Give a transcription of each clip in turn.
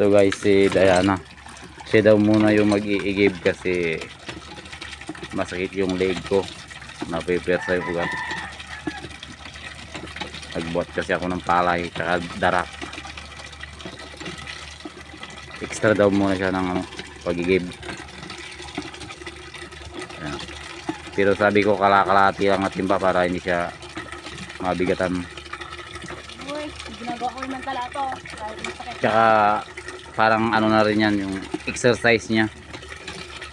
Ito guys si Diana. Siya daw muna yung mag-iigib kasi masakit yung leg ko. Napipersa yung ugat. Nagbuhat kasi ako ng palay tsaka darak. Extra daw muna siya ng ano, pag-igib. Ayan. Pero sabi ko kalakalati lang at timba para hindi siya mabigatan. Uy, ginagawa ko naman tala to. Tsaka parang ano na rin yan yung exercise niya.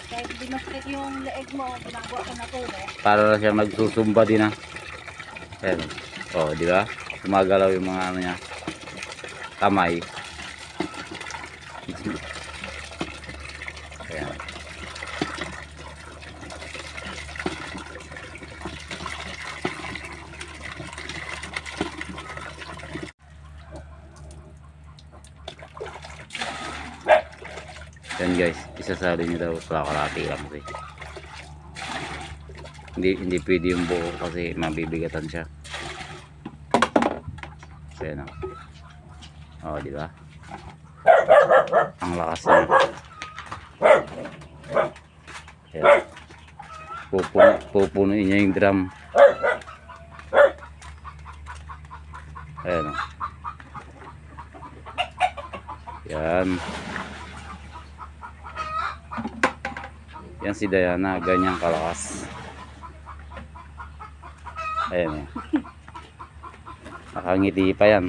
Kahit hindi masakit yung leeg mo, ginagawa ko na to. Eh. Para na siya magsusumba din ah. Ayan. Oh, di ba? Gumagalaw yung mga ano niya. Kamay. Yan guys, isasali niyo daw kalakalati lang kasi. Hindi hindi pwede yung buo kasi mabibigatan siya. So yan oh. Oh, di ba? Ang lakas niya. Ayan. Pupuno, pupunuin niya yung drum. Ayan oh. Yan. Yan si Diana, ganyang kalakas. Ayan o. Nakangiti pa yan.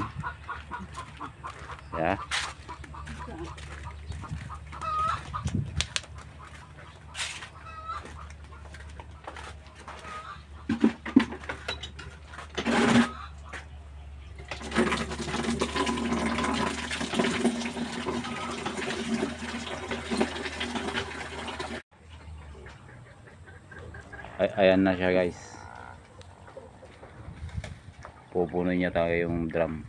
Ay, ayan na siya guys. Pupuno niya tayo yung drum.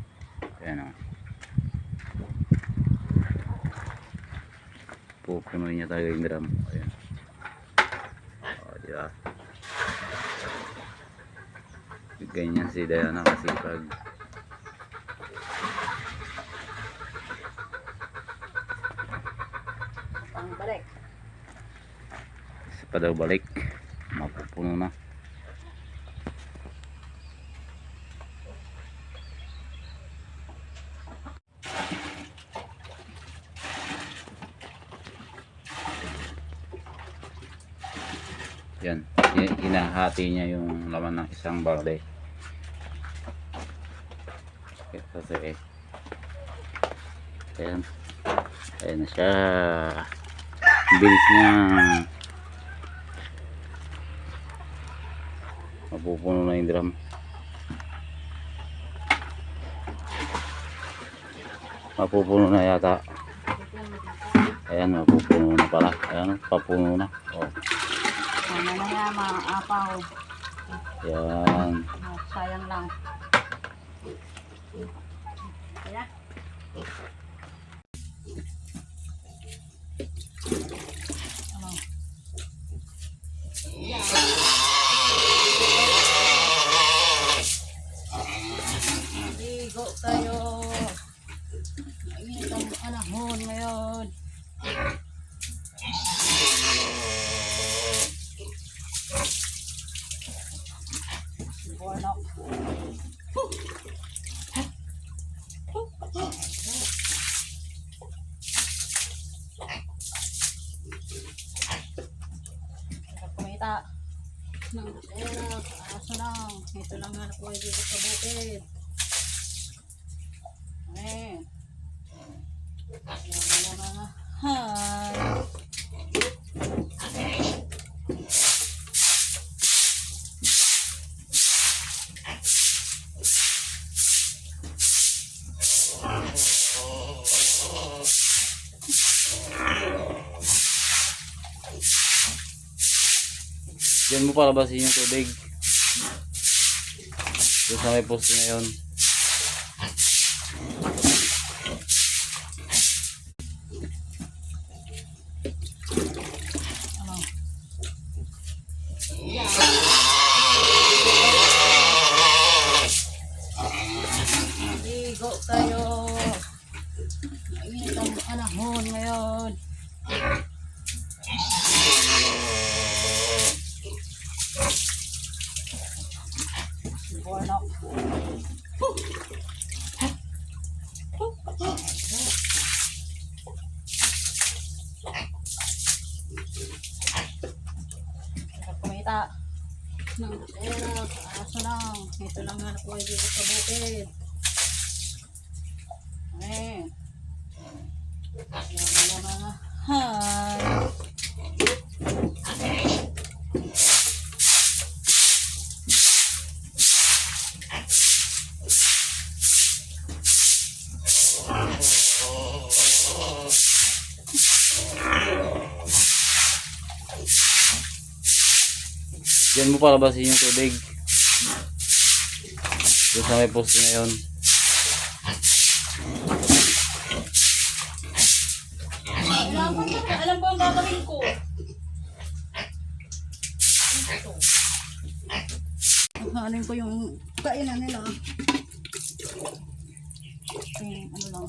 Ayan o. Pupuno niya tayo yung drum. Ayan. O, di ba? Ganyan si Diana kasi pag Pang balik. pa daw balik. Mapupuno na. Yan. Hi- Hinahati niya yung laman ng isang balde. Kasi eh. Ayan. Ayan na siya. Bilis niya. Mapupuno na yung drum. Mapupuno na yata. Ayan, mapupuno na pala. Ayan, papuno na. Oh, Ano na yan, mga yan. Sayang lang. Kaya? Ano? Ligo tayo. Mainit ang panahon ngayon. Bornok. Hirap kumita. Ng pera, kaasa lang. Ito lang nga po dito sa bukid. Diyan mo palabasin yung tubig. Doon sa may poste na yun. Ano? Ligo tayo. Mainit ang ano. Bornok. Hirap kumita ng pera, kaso lang, ito lang nga po dito sa bukid. Ayan. Ayan na mga hi. Mo palabasin yung tubig. Doon sa may poste na yun. Alam ko, alam ko ang gagawin ko. Ito. Hahanin ko yung kainan nila. Eh, ano lang.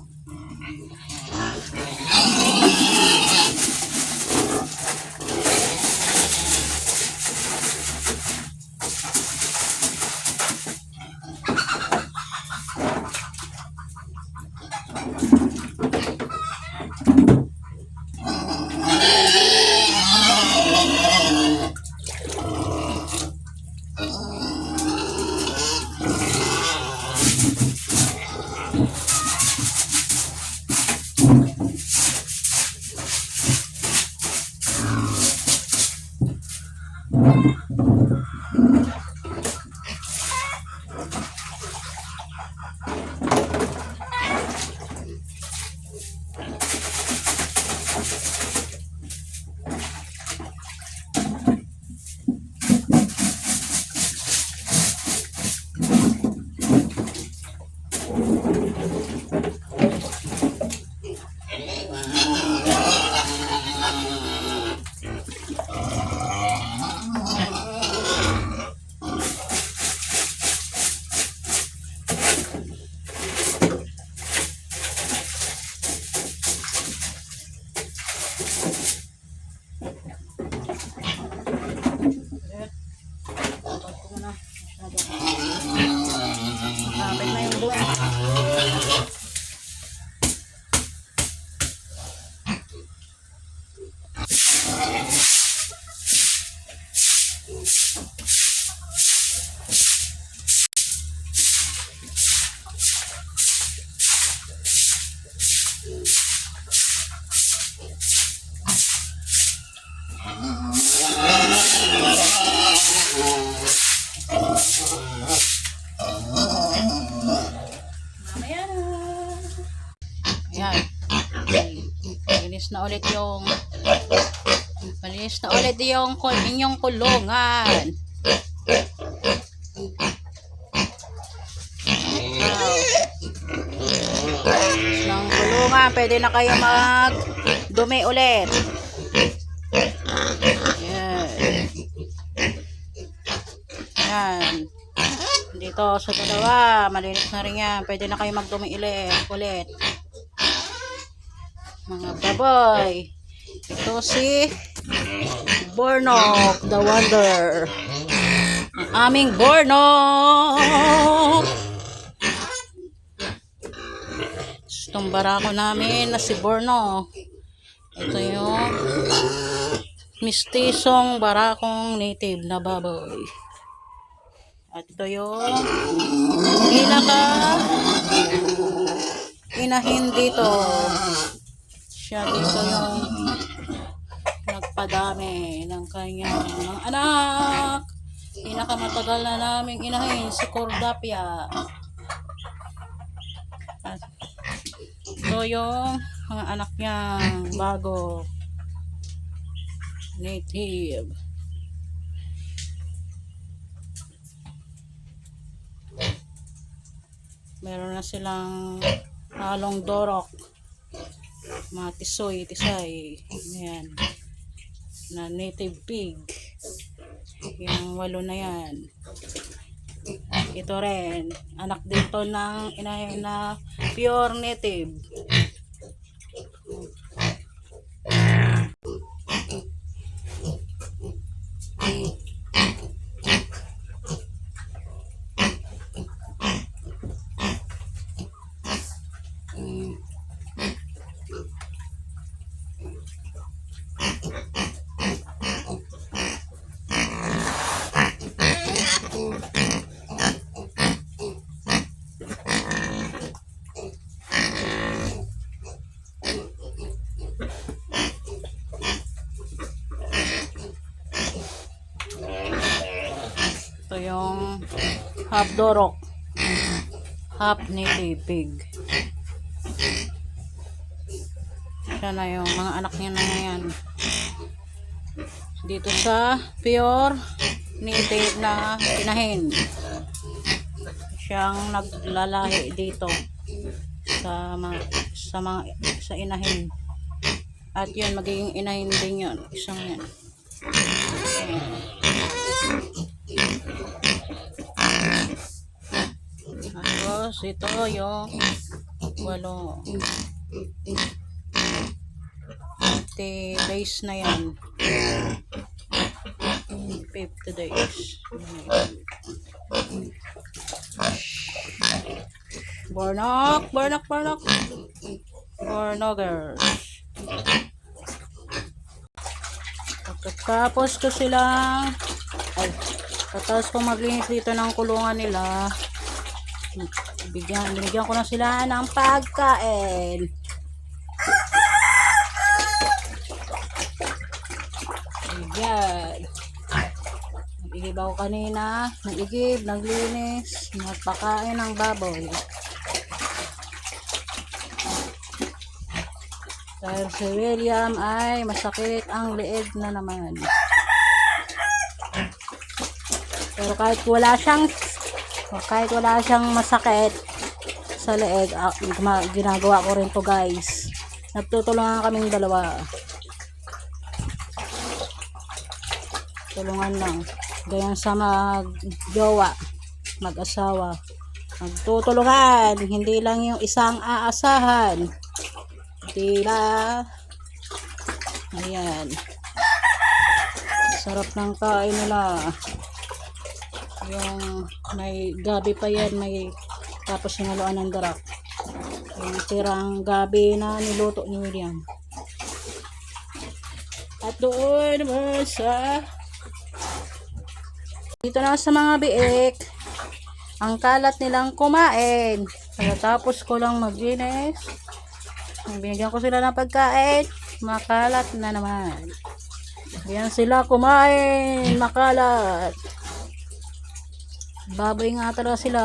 Tapos ko muna. Masyado. Kapit na yung buwan. Mamaya Malinis na ulit yung malinis na ulit yung inyong kulungan. Ng kulungan. Pwede na kayo mag dumi ulit. Ayan. Ayan. Dito sa dalawa, malinis na rin yan. Pwede na kayo magdumi ulit. ulit. Mga baboy. Ito si Bornok, the wonder. Aming Bornok. Itong barako namin na si Borno. Ito yung mistisong barakong native na baboy. At ito yung pinaka inahin dito. Siya dito yung nagpadami ng kanyang mga anak. Pinakamatagal na naming inahin si Cordapia. At ito yung mga anak niyang bago. Native. meron na silang halong dorok mga tisoy, tisay. Yan na native pig. Yung walo na yan. Ito rin. Anak dito ng inay na pure native yung half dorok. Half native pig. Siya na yung mga anak niya na yan. Dito sa pure native na inahin. Siyang naglalahi dito sa mga sa mga sa inahin. At yun, magiging inahin din yun. Isang yan. Tapos, ito yung walo. 50 days na yan. 50 days. Bornok, Bornok, Bornok. Bornogers. Pagkatapos ko silang ay, pagkatapos ko maglinis dito ng kulungan nila, bigyan, binigyan ko na sila ng pagkain. Ayan. Nag-igib ako kanina. Nag-igib, naglinis, nagpakain ng baboy. Dahil si William ay masakit ang leeg na naman. Pero kahit wala siyang kahit wala siyang masakit sa leeg, ah, ginagawa ko rin to guys. Nagtutulungan kaming dalawa. Tulungan lang. Ganyan sa mag-jowa, mag-asawa. Magtutulungan. Hindi lang yung isang aasahan. Tila. Ayan. Sarap ng kain nila. Yung may gabi pa yan, may tapos sinaluan ng darak. Yung tirang gabi na niluto ni William. At doon naman sa dito na sa mga biik ang kalat nilang kumain. Pagkatapos ko lang maglinis, binigyan ko sila ng pagkain, makalat na naman. Ayan sila kumain, makalat. Baboy nga talaga sila.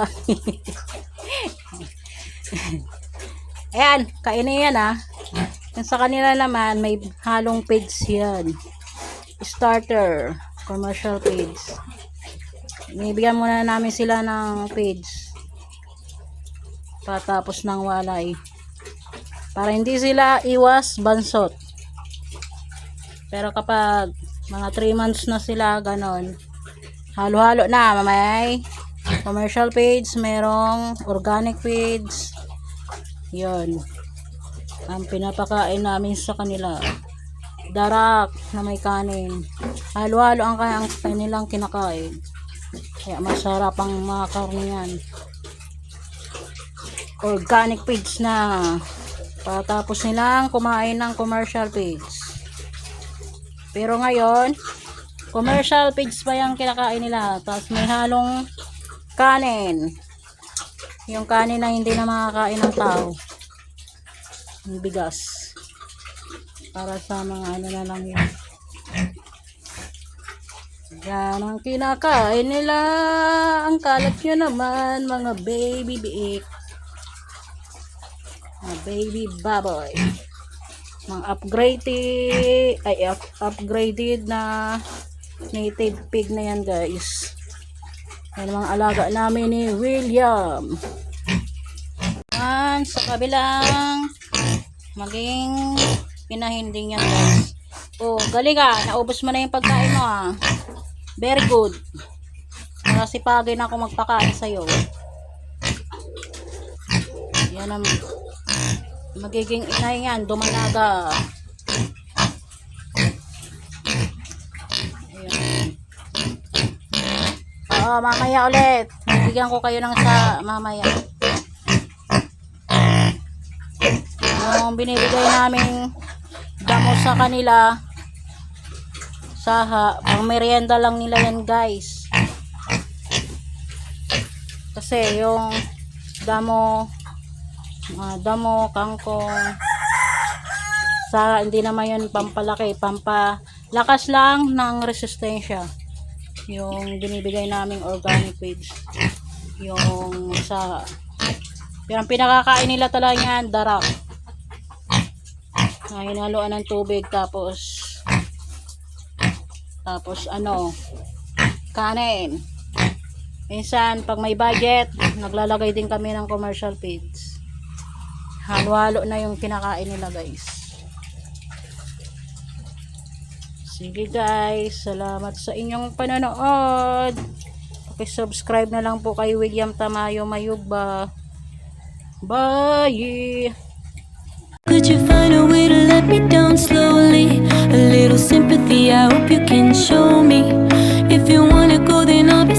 Ayan, kainin yan ah. Yung sa kanila naman, may halong pigs yan. Starter, commercial pigs. Binibigyan muna namin sila ng page. Patapos ng walay. Para hindi sila iwas bansot. Pero kapag mga 3 months na sila, ganon. Halo-halo na, mamay. Commercial page, merong organic page. Yon. Ang pinapakain namin sa kanila. Darak na may kanin. Halo-halo ang, ang kanilang kinakain. Kaya masarap ang mga karne. Organic pigs na. Patapos nilang kumain ng commercial pigs. Pero ngayon, commercial pigs pa yung kinakain nila. Tapos may halong kanin. Yung kanin na hindi na makakain ng tao. Yung bigas. Para sa mga ano na lang yun. Yan ang kinakain nila. Ang kalat nyo naman, mga baby biik. Mga baby baboy. Mga upgraded, ay up, upgraded na native pig na yan guys. Yan mga alaga namin ni William. Yan, sa kabilang maging pinahinding yan guys. Oh, galing ah. Naubos mo na yung pagkain mo ah. Very good. Nasipagin ako magpakain sa'yo. Yan ang magiging inay yan. Dumalaga. Ayan. Oo, mamaya ulit. Bigyan ko kayo ng sa mamaya. Yung binibigay naming damo sa kanila saha pang merienda lang nila yan guys kasi yung damo mga damo kangkong sa hindi naman yun pampalaki pampalakas lang ng resistensya yung binibigay naming organic feeds. Yung sa pero ang pinakakain nila talaga yan, darap. Na hinaluan ng tubig tapos tapos ano kanin. Minsan pag may budget, naglalagay din kami ng commercial feeds. Halo-halo na yung kinakain nila guys. Sige guys, salamat sa inyong panonood. Paki-subscribe na lang po kay William Tamayo Mayugba. Bye! Could you find a way to let me down slowly? A little sympathy, I hope you can show me. If you wanna go, then I'll be